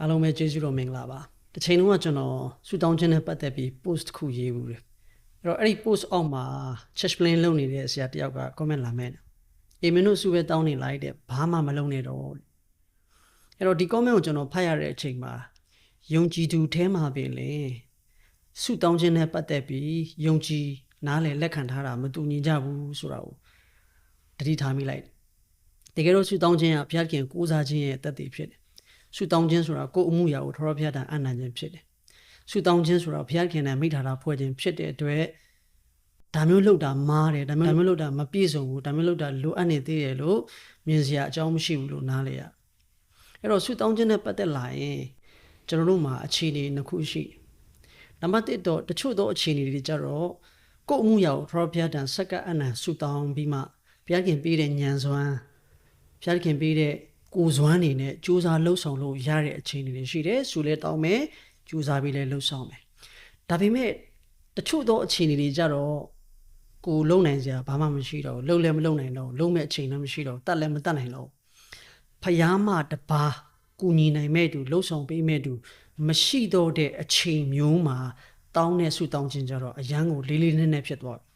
အားလုံးပဲကျေးဇူးတော်မင်္ဂလာပါတစ်ချိန်လုံးကကျွန်တော်ဆူတောင်းခြင်းနဲ့ပတ်သက်ပြီး post တစ်ခုရေးဘူးတယ်အဲ့တော့အဲ့ဒီ post အောက်မှာ church plan လုပ်နေတဲ့ဆရာတယောက်က comment လာမယ်အေမင်းတို့စုပဲတောင်းနေလိုက်တဲ့ဘာမှမလုပ်နဲ့တော့အဲ့တော့ဒီ comment ကိုကျွန်တော်ဖတ်ရတဲ့အချိန်မှာယုံကြည်သူအဲမှာပင်လေဆူတောင်းခြင်းနဲ့ပတ်သက်ပြီးယုံကြည်နားလည်လက်ခံထားတာမတူညီကြဘူးဆိုတာကိုတတိထားမိလိုက်တကယ်တော့ဆူတောင်းခြင်းကဘုရားခင်ကိုးစားခြင်းရဲ့တသက်တည်ဖြစ်တယ် ဆူတောင်းခြင်းဆိုတာကိုယ်အမှုရာကိုထောရဘုရားတန်အနံ့ခြင်းဖြစ်တယ်ဆူတောင်းခြင်းဆိုတာဘုရားခင်နဲ့မိထားတာဖွဲ့ခြင်းဖြစ်တဲ့အတွက်ဒါမျိုးလုပ်တာမားတယ်ဒါမျိုးဒါမျိုးလုပ်တာမပြည့်စုံဘူးဒါမျိုးလုပ်တာလိုအပ်နေသေးတယ်လို့မြင်စရာအကြောင်းမရှိဘူးလို့နားလေရအဲ့တော့ဆူတောင်းခြင်းနဲ့ပတ်သက်လာရင်ကျွန်တော်တို့မှာအခြေအနေနှစ်ခုရှိတယ်နံပါတ်1တော့တချို့သောအခြေအနေတွေကြတော့ကိုယ်အမှုရာကိုထောရဘုရားတန်စက္ကအနံ့ဆူတောင်းပြီးမှဘုရားခင်ပေးတဲ့ဉာဏ်စွမ်းဘုရားခင်ပေးတဲ့ ကိုယ်စွမ်းနေနဲ့စူးစမ်းလှုပ်ဆောင်လို့ရတဲ့အခြေအနေတွေရှိတယ်ဆူလဲတောင်းမယ်စူးစမ်းပြီးလဲလှုပ်ဆောင်မယ်ဒါပေမဲ့တချို့သောအခြေအနေတွေကြတော့ကိုယ်လုံနိုင်စရာဘာမှမရှိတော့ဘူးလုံလည်းမလုံနိုင်တော့ဘူးလုံမဲ့အချိန်လည်းမရှိတော့ဘူးတတ်လည်းမတတ်နိုင်တော့ဘူးဖယားမတပါကူညီနိုင်မဲ့သူလှုပ်ဆောင်ပေးမဲ့သူမရှိတော့တဲ့အချိန်မျိုးမှာတောင်းတဲ့ဆူတောင်းခြင်းကြတော့အရန်ကိုလေးလေးနက်နက်ဖြစ်သွားပြီ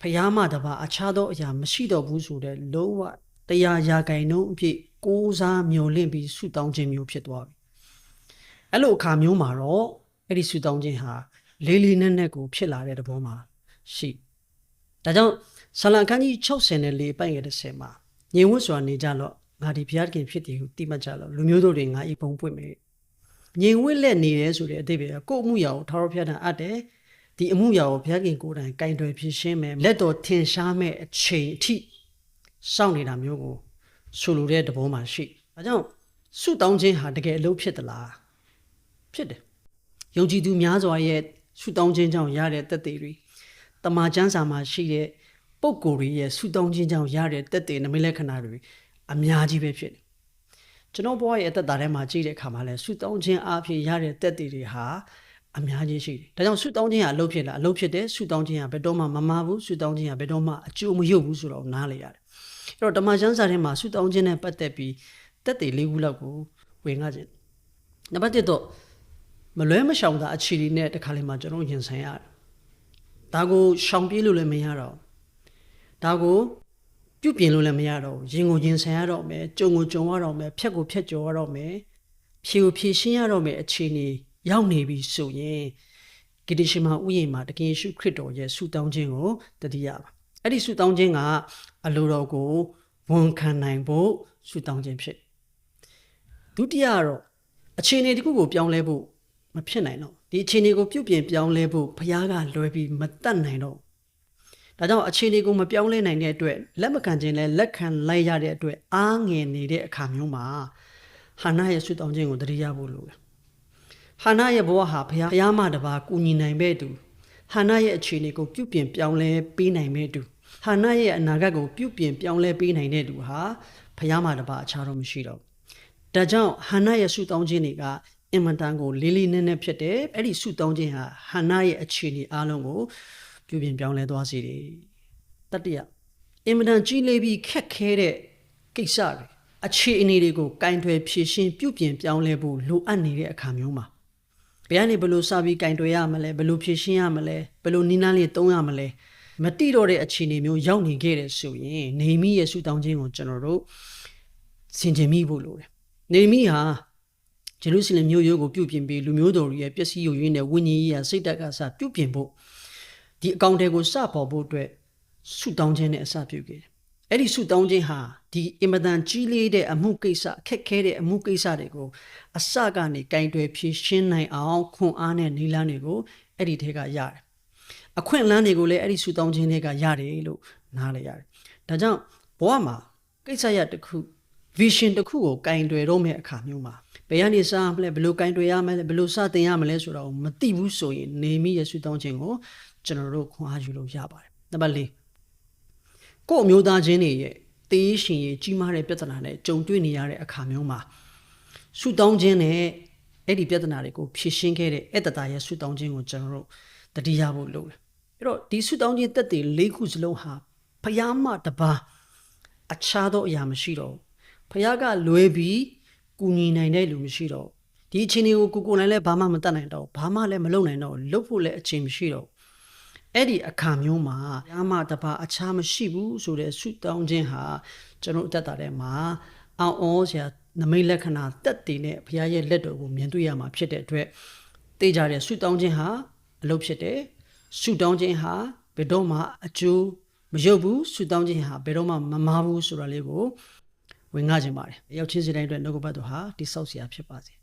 ဖယားမတပါအခြားသောအရာမရှိတော့ဘူးဆိုတဲ့လုံးဝ တရားရာဂိုင်နှုန်းအဖြစ်ကိုးစားမျောလင့်ပြီးဆူတောင်းခြင်းမျိုးဖြစ်သွားပြီအဲ့လိုအခါမျိုးမှာတော့အဲ့ဒီဆူတောင်းခြင်းဟာလေးလေးနက်နက်ကိုဖြစ်လာတဲ့သဘောမှာရှိဒါကြောင့်ဆလံခန်းကြီး64ပိုင်ရတဲ့ဆယ်မှာညီဝတ်စွာနေကြတော့ငါဒီဘုရားခင်ဖြစ်တယ်ဟုတိမှတ်ကြလို့လူမျိုးတို့တွေငါဤပုံပွင့်မယ်ငြိမ်ဝတ်လက်နေတယ်ဆိုတဲ့အတိတ်ပဲကို့အမှုရာကိုထာဝရဘုရားတန်အပ်တယ်ဒီအမှုရာကိုဘုရားခင်ကိုယ်တိုင်ကင်တွယ်ဖြစ်ရှင်းမယ်လက်တော်ထင်ရှားမဲ့အချိန်အထိ စောင့်နေတာမျိုးကိုဆိုလိုတဲ့သဘောမှာရှိဒါကြောင့်ဆုတောင်းခြင်းဟာတကယ်အလုပ်ဖြစ်သလားဖြစ်တယ်ယုံကြည်သူများစွာရဲ့ဆုတောင်းခြင်းကြောင့်ရတဲ့တက်သေးတွေတမာချမ်းစာမှာရှိတဲ့ပုံကိုယ်တွေရဲ့ဆုတောင်းခြင်းကြောင့်ရတဲ့တက်သေးနမိတ်လက္ခဏာတွေအများကြီးပဲဖြစ်တယ်ကျွန်တော်ဘဝရဲ့အသက်တာထဲမှာကြည့်တဲ့အခါမှာလဲဆုတောင်းခြင်းအဖြစ်ရတဲ့တက်သေးတွေဟာအများကြီးရှိတယ်။ဒါကြောင့်ဆုတောင်းခြင်းဟာအလုပ်ဖြစ်လားအလုပ်ဖြစ်တယ်ဆုတောင်းခြင်းဟာဘယ်တော့မှမမာဘူးဆုတောင်းခြင်းဟာဘယ်တော့မှအကျိုးမရုပ်ဘူးဆိုတော့နားလေရတယ်။ အဲ့တော့ဓမ္မကျမ်းစာထဲမှာဆုတောင်းခြင်းနဲ့ပတ်သက်ပြီးတက်သေးလေးခုလောက်ကိုဝင်ငါခြင်း။နံပါတ်1တော့မလွဲမရှောင်တာအခြေအနေနဲ့တခါလေမှကျွန်တော်ရင်ဆိုင်ရတယ်။ဒါကိုရှောင်ပြေးလို့လည်းမရတော့ဘူး။ဒါကိုပြုတ်ပြင်လို့လည်းမရတော့ဘူး။ရင်ကိုရင်ဆိုင်ရတော့မယ်၊ကြုံကိုကြုံရတော့မယ်၊ဖြက်ကိုဖြက်ကျော်ရတော့မယ်။ဖြေကိုဖြေရှင်းရတော့မယ်အခြေအနေရောက်နေပြီဆိုရင်ဂိတိရှိမဥယျာဉ်မှာတကယ်ယေရှုခရစ်တော်ရဲ့ဆုတောင်းခြင်းကိုတတိယပါ အဲ့ဒီဆုတောင်းခြင်းကအလိုတော်ကိုဝန်ခံနိုင်ဖို့ဆုတောင်းခြင်းဖြစ်ဒုတိယကတော့အခြေအနေတစ်ခုကိုပြောင်းလဲဖို့မဖြစ်နိုင်တော့ဒီအခြေအနေကိုပြုပြင်ပြောင်းလဲဖို့ဘုရားကလွယ်ပြီးမတတ်နိုင်တော့ဒါကြောင့်အခြေအနေကိုမပြောင်းလဲနိုင်တဲ့အတွက်လက်မခံခြင်းလဲလက်ခံလိုက်ရတဲ့အတွက်အားငယ်နေတဲ့အခါမျိုးမှာဟာနာရဲ့ဆုတောင်းခြင်းကိုတတိယဖို့လိုတယ်ဟာနာရဲ့ဘဝဟာဘုရားဘုရားမတပါကူညီနိုင်မဲ့သူဟာနာရဲ့အခြေအနေကိုပြုပြင်ပြောင်းလဲပေးနိုင်မဲ့သူ ဟာနာရဲ့အနာဂတ်ကိုပြုပြင်ပြောင်းလဲပေးနိုင်တဲ့သူဟာဘုရားမတပါအခြားတော့မရှိတော့ဒါကြောင့်ဟာနာရဲ့ဆုတောင်းခြင်းတွေကအင်မတန်ကိုလေးလေးနက်နက်ဖြစ်တယ်အဲ့ဒီဆုတောင်းခြင်းဟာဟာနာရဲ့အခြေအနေအလုံးကိုပြုပြင်ပြောင်းလဲသွားစေတယ်တတိယအင်မတန်ကြီးလေးပြီးခက်ခဲတဲ့ကိစ္စတွေအခြေအနေတွေကိုကင်တွယ်ဖြည့်ရှင်းပြုပြင်ပြောင်းလဲဖို့လိုအပ်နေတဲ့အခါမျိုးမှာဘယ်ကနေဘယ်လိုစပြီးကင်တွယ်ရမလဲဘယ်လိုဖြည့်ရှင်းရမလဲဘယ်လိုနီးနားလေးသုံးရမလဲ မတိတော့တဲ့အခြေအနေမျိုးရောက်နေခဲ့တဲ့ဆိုရင်နေမိရဲ့ဆူတောင်းခြင်းကိုကျွန်တော်တို့ဆင်ခြင်မိဖို့လိုတယ်နေမိဟာဂျေရုဆလင်မြို့ရိုးကိုပြုပြင်ပြီးလူမျိုးတော်ရဲ့ပျက်စီးယိုယွင်းတဲ့ဝိညာဉ်ရေးရာစိတ်တက်ကစပြုပြင်ဖို့ဒီအကောင့်တွေကိုစပေါ်ဖို့အတွက်ဆူတောင်းခြင်းနဲ့အစပြုခဲ့တယ်အဲ့ဒီဆူတောင်းခြင်းဟာဒီအင်မတန်ကြီးလေးတဲ့အမှုကိစ္စအခက်ခဲတဲ့အမှုကိစ္စတွေကိုအစကနေကင်တွယ်ဖြေရှင်းနိုင်အောင်ခွန်အားနဲ့နီလန်းတွေကိုအဲ့ဒီထဲကရတယ် အခွင့်အလမ်းတွေကိုလည်းအဲ့ဒီဆူတောင်းခြင်းတွေကရတယ်လို့နားလည်ရတယ်ဒါကြောင့်ဘဝမှာကိစ္စရတစ်ခု vision တစ်ခုကိုကင်တွယ်တော့မယ့်အခါမျိုးမှာဘယ်ကနေစမလဲဘယ်လိုကင်တွယ်ရမလဲဘယ်လိုစတင်ရမလဲဆိုတာကိုမသိဘူးဆိုရင်နေမိရဲ့ဆူတောင်းခြင်းကိုကျွန်တော်တို့ခွန်အားယူလို့ရပါတယ်နံပါတ်၄ကို့အမျိုးသားချင်းတွေရဲ့တေးရှင်ရဲ့ကြီးမားတဲ့ပြဿနာနဲ့ကြုံတွေ့နေရတဲ့အခါမျိုးမှာဆူတောင်းခြင်းနဲ့အဲ့ဒီပြဿနာတွေကိုဖြေရှင်းခဲ့တဲ့အဲ့တတာရဲ့ဆူတောင်းခြင်းကိုကျွန်တော်တို့တတိယဖို့လုပ်တယ် အဲ့တော့ဒီဆူတောင်းခြင်းတက်တွေ၄ခုစလုံးဟာဖယားမတပါအခြားသောအရာမရှိတော့ဖယားကလွဲပြီးကူညီနိုင်တဲ့လူမရှိတော့ဘူးဒီအချိန်တွေကိုကိုကိုယ်နိုင်လဲဘာမှမတတ်နိုင်တော့ဘူးဘာမှလည်းမလုပ်နိုင်တော့ဘူးလုပ်ဖို့လည်းအချိန်မရှိတော့ဘူးအဲ့ဒီအခါမျိုးမှာရာမတပါအခြားမရှိဘူးဆိုတဲ့ဆုတောင်းခြင်းဟာကျွန်တော်အသက်တာထဲမှာအောင်ဩစရာနမိတ်လက္ခဏာတက်တည်တဲ့ဘုရားရဲ့လက်တော်ကိုမြင်တွေ့ရမှာဖြစ်တဲ့အတွက်သိကြတဲ့ဆုတောင်းခြင်းဟာအလုပ်ဖြစ်တယ် ဆုတောင်းခြင်းဟာဘယ်တော့မှအကျိုးမရုပ်ဘူးဆုတောင်းခြင်းဟာဘယ်တော့မှမမားဘူးဆိုတာလေးကိုဝင်ငှခြင်းပါတယ်။ရောက်ချင်းစီတိုင်းအတွက်နှုတ်ကပတ်တော်ဟာတိဆောက်စရာဖြစ်ပါစေ